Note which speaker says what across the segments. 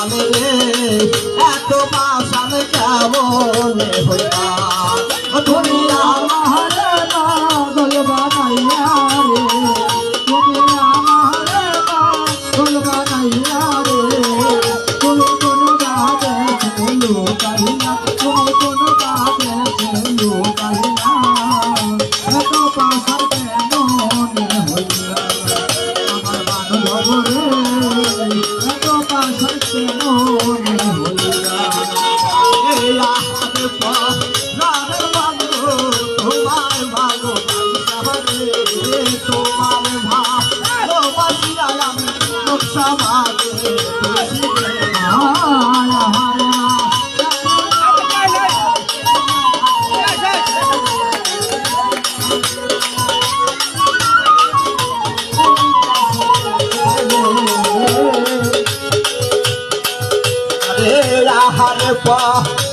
Speaker 1: আমলে এত মাস আমি কেমন হইয়া ধরিয়া
Speaker 2: মহারানা দলবার
Speaker 1: রাখার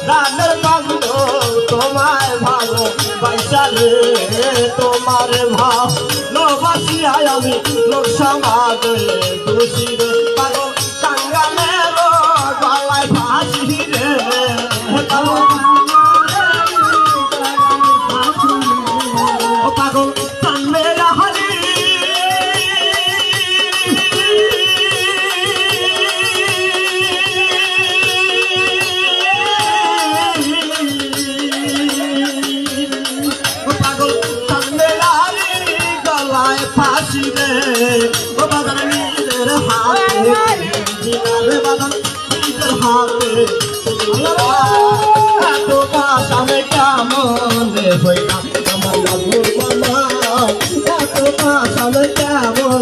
Speaker 1: পানের বাংলো তোমায় ভালো বাইসারে তোমার ভাব। নবাসি আমি লোক সমাজ দোষী হয় ফাঁসি রে। ও বাদন নিজের হাতে জিনারে বাদন নিজের হাতে। তোমার সামনে কেমন হইলাম? আমার লাগল বলা তোমার সামনে কেমন